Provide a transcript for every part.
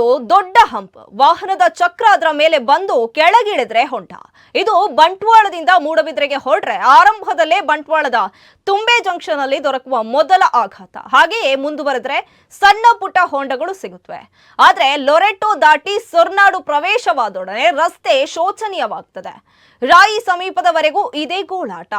ಇರೋದು ದೊಡ್ಡ ಹಂಪ್. ವಾಹನದ ಚಕ್ರ ಅದರ ಮೇಲೆ ಬಂದು ಕೆಳಗಿಳಿದ್ರೆ ಹೊಂಟ. ಇದು ಬಂಟ್ವಾಳದಿಂದ ಮೂಡಬಿದ್ರೆಗೆ ಹೊರಟ್ರೆ ಆರಂಭದಲ್ಲೇ ಬಂಟ್ವಾಳದ ತುಂಬೆ ಜಂಕ್ಷನ್ ಅಲ್ಲಿ ದೊರಕುವ ಮೊದಲ ಆಘಾತ. ಹಾಗೆಯೇ ಮುಂದುವರೆದ್ರೆ ಸಣ್ಣ ಪುಟ್ಟ ಹೊಂಡಗಳು ಸಿಗುತ್ತವೆ ಆದ್ರೆ ಲೊರೆಟೊ ದಾಟಿ ಸೊರ್ನಾಡು ಪ್ರವೇಶವಾದೊಡನೆ ರಸ್ತೆ ಶೋಚನೀಯವಾಗ್ತದೆ. ರಾಯಿ ಸಮೀಪದವರೆಗೂ ಇದೇ ಗೋಳಾಟ.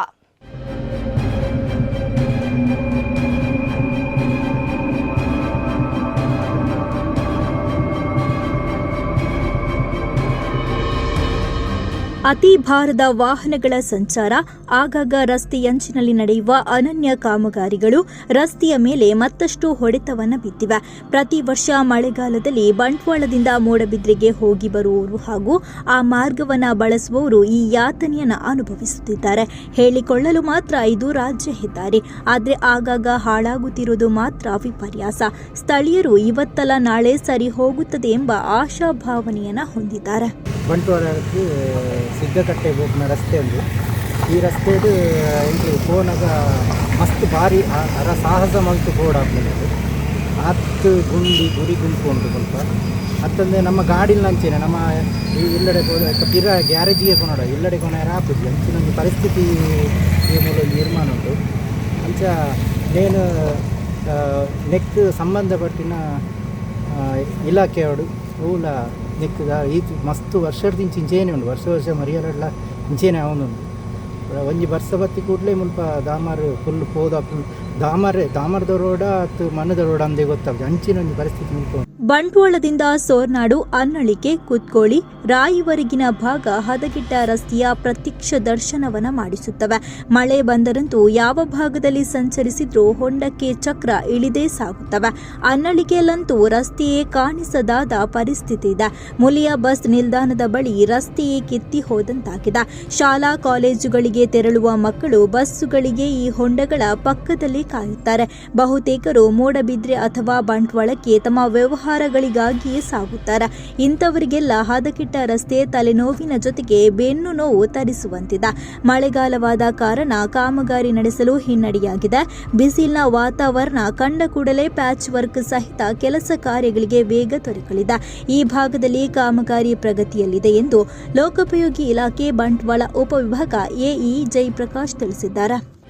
ಅತಿ ಭಾರದ ವಾಹನಗಳ ಸಂಚಾರ, ಆಗಾಗ ರಸ್ತೆಯಂಚಿನಲ್ಲಿ ನಡೆಯುವ ಅನನ್ಯ ಕಾಮಗಾರಿಗಳು ರಸ್ತೆಯ ಮೇಲೆ ಮತ್ತಷ್ಟು ಹೊಡೆತವನ್ನು ಬಿದ್ದಿವೆ. ಪ್ರತಿ ವರ್ಷ ಮಳೆಗಾಲದಲ್ಲಿ ಬಂಟ್ವಾಳದಿಂದ ಮೂಡಬಿದ್ರೆಗೆ ಹೋಗಿ ಬರುವವರು ಹಾಗೂ ಆ ಮಾರ್ಗವನ್ನು ಬಳಸುವವರು ಈ ಯಾತನೆಯನ್ನು ಅನುಭವಿಸುತ್ತಿದ್ದಾರೆ. ಹೇಳಿಕೊಳ್ಳಲು ಮಾತ್ರ ಇದು ರಾಜ್ಯ ಹೆದ್ದಾರಿ, ಆದರೆ ಆಗಾಗ ಹಾಳಾಗುತ್ತಿರುವುದು ಮಾತ್ರ ವಿಪರ್ಯಾಸ. ಸ್ಥಳೀಯರು ಇವತ್ತಲ್ಲ ನಾಳೆ ಸರಿ ಹೋಗುತ್ತದೆ ಎಂಬ ಆಶಾಭಾವನೆಯನ್ನು ಹೊಂದಿದ್ದಾರೆ. ಬಂಟ್ವಾಳಕ್ಕೆ ಸಿದ್ದಕಟ್ಟೆ ಹೋಗ್ನ ರಸ್ತೆ ಒಂದು. ಈ ರಸ್ತೆದು ಒಂದು ಫೋನಾಗ ಮಸ್ತ್ ಭಾರಿ ಅರ ಸಾಹಸ ಮಂತು ಬೋರ್ಡ್ ಆಗ್ತದೆ ಹತ್ತು ಗುಂಡಿ ಗುರಿ ಗುಂಪು ಉಂಟು ಸ್ವಲ್ಪ. ಮತ್ತೊಂದು ನಮ್ಮ ಗಾಡಿಲಿ ನಂಚೇನೆ, ನಮ್ಮ ಈ ಇಲ್ಲಡೆ ಪಿರ ಗ್ಯಾರೇಜಿಗೆ ಕೊನೋಡ ಇಲ್ಲಡೆ ಕೊನ ಹಾಕಿದ್ವಿ ಅಂಚಿನೊಂದು ಪರಿಸ್ಥಿತಿ ಮೇಲೆ ನಿರ್ಮಾಣ ಉಂಟು. ಅಂಚ ನೇನು ನೆಕ್ ಸಂಬಂಧಪಟ್ಟಿನ ಇಲಾಖೆಯವರು ಊಲ ನೆಕ್ಕದ ಈ ಮಸ್ತ್ ವರ್ಷದಿಂದ ಇಂಚೇನೆ ಉಂಡು ವರ್ಷ ವರ್ಷ ಮರಿಯರೆಲ್ಲ ಇಂಚೇನೆ ಅವನುಂಡು ಒಂಜಿ ವರ್ಷ ಬತ್ತಿ ಕೂಡಲೇ ಮುಲ್ಪ ದಾಮರ್ ಫುಲ್ ಹೋದ ಫುಲ್ ದಾಮರ್ ದಾಮರದ ರೋಡ ಮತ್ತು ಮಣ್ಣದ ರೋಡ ಅಂದೇ ಗೊತ್ತಾಗ್ತದೆ ಅಂಚಿನ ಒಂದು ಪರಿಸ್ಥಿತಿ ಮುಲ್ಪ. ಬಂಟ್ವಾಳದಿಂದ ಸೋರ್ನಾಡು ಅನ್ನಳಿಕೆ ಕುತ್ಕೋಳಿ ರಾಯಿವರೆಗಿನ ಭಾಗ ಹದಗಿಟ್ಟ ರಸ್ತೆಯ ಪ್ರತ್ಯಕ್ಷ ದರ್ಶನವನ್ನ ಮಾಡಿಸುತ್ತವೆ. ಮಳೆ ಬಂದರಂತೂ ಯಾವ ಭಾಗದಲ್ಲಿ ಸಂಚರಿಸಿದ್ರೂ ಹೊಂಡಕ್ಕೆ ಚಕ್ರ ಇಳಿದೇ ಸಾಗುತ್ತವೆ. ಅನ್ನಳಿಕೆಯಲ್ಲಂತೂ ರಸ್ತೆಯೇ ಕಾಣಿಸದಾದ ಪರಿಸ್ಥಿತಿ ಇದೆ. ಮುಲಿಯ ಬಸ್ ನಿಲ್ದಾಣದ ಬಳಿ ರಸ್ತೆಯೇ ಕಿತ್ತಿ ಹೋದಂತಾಗಿದೆ. ಶಾಲಾ ಕಾಲೇಜುಗಳಿಗೆ ತೆರಳುವ ಮಕ್ಕಳು ಬಸ್ಸುಗಳಿಗೆ ಈ ಹೊಂಡಗಳ ಪಕ್ಕದಲ್ಲಿ ಕಾಯುತ್ತಾರೆ. ಬಹುತೇಕರು ಮೂಡಬಿದ್ರೆ ಅಥವಾ ಬಂಟ್ವಾಳಕ್ಕೆ ತಮ್ಮ ವ್ಯವಹಾರಗಳಿಗಾಗಿಯೇ ಸಾಗುತ್ತಾರೆ. ಇಂಥವರಿಗೆಲ್ಲ ಹದಗೆಟ್ಟ ರಸ್ತೆ ತಲೆನೋವಿನ ಜೊತೆಗೆ ಬೆನ್ನು ನೋವು ತರಿಸುವಂತಿದೆ. ಮಳೆಗಾಲವಾದ ಕಾರಣ ಕಾಮಗಾರಿ ನಡೆಸಲು ಹಿನ್ನಡೆಯಾಗಿದೆ. ಬಿಸಿಲಿನ ವಾತಾವರಣ ಕಂಡ ಕೂಡಲೇ ಪ್ಯಾಚ್ ವರ್ಕ್ ಸಹಿತ ಕೆಲಸ ಕಾರ್ಯಗಳಿಗೆ ವೇಗ ದೊರಕಲಿದೆ. ಈ ಭಾಗದಲ್ಲಿ ಕಾಮಗಾರಿ ಪ್ರಗತಿಯಲ್ಲಿದೆ ಎಂದು ಲೋಕೋಪಯೋಗಿ ಇಲಾಖೆ ಬಂಟ್ವಾಳ ಉಪವಿಭಾಗ ಎಇ ಜಯಪ್ರಕಾಶ್ ತಿಳಿಸಿದ್ದಾರೆ.